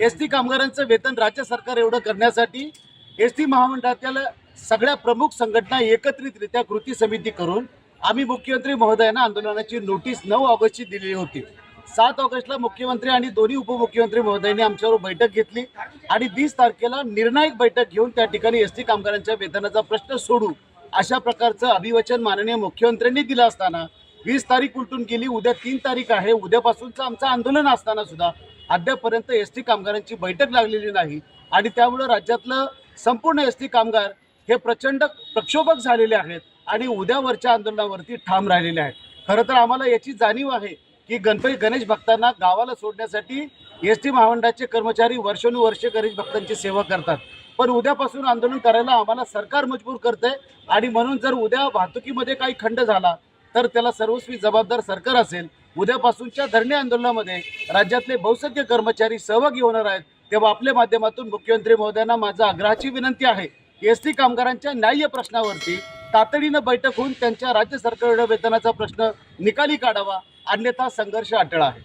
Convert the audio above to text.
S T कामगारांचं वेतन राज्य सरकार एवढं करण्यासाठी एस टी महामंडळातील सगळ्या प्रमुख संघटना एकत्रितरित्या कृती समिती करून आम्ही मुख्यमंत्री महोदयांना आंदोलनाची नोटीस नऊ ऑगस्टची दिलेली होती. सात ऑगस्टला मुख्यमंत्री आणि दोन्ही उपमुख्यमंत्री महोदयांनी आमच्यावर बैठक घेतली आणि वीस तारखेला निर्णायक बैठक घेऊन त्या ठिकाणी एस टी कामगारांच्या वेतनाचा प्रश्न सोडू अशा प्रकारचं अभिवचन माननीय मुख्यमंत्र्यांनी दिलं असताना वीस तारीख उलटून गेली. उद्या तीन तारीख आहे. उद्यापासूनचं आमचं आंदोलन असताना सुद्धा अद्यापर्यंत एस टी कामगारांची बैठक लागलेली नाही आणि त्यामुळं राज्यातलं संपूर्ण एस टी कामगार हे प्रचंड प्रक्षोभक झालेले आहेत आणि उद्यावरच्या आंदोलनावरती ठाम राहिलेले आहेत. खरं तर आम्हाला याची जाणीव आहे की गणपती गणेश भक्तांना गावाला सोडण्यासाठी एस टी महामंडळाचे कर्मचारी वर्षानुवर्षे गणेश भक्तांची सेवा करतात. पण उद्यापासून आंदोलन करायला आम्हाला सरकार मजबूर करतंय आणि म्हणून जर उद्या वाहतुकीमध्ये काही खंड झाला तर त्याला सर्वस्वी जबाबदार सरकार असेल. उद्यापासूनच्या धरणे आंदोलनामध्ये राज्यातले बहुसंख्य कर्मचारी सहभागी होणार आहेत. तेव्हा आपल्या माध्यमातून मुख्यमंत्री महोदयांना माझा आग्रहाची विनंती आहे एस टी कामगारांच्या न्याय्य प्रश्नावरती तातडीनं बैठक होऊन त्यांच्या राज्य सरकारनं वेतनाचा प्रश्न निकाली काढावा अन्यथा संघर्ष अटळ आहे.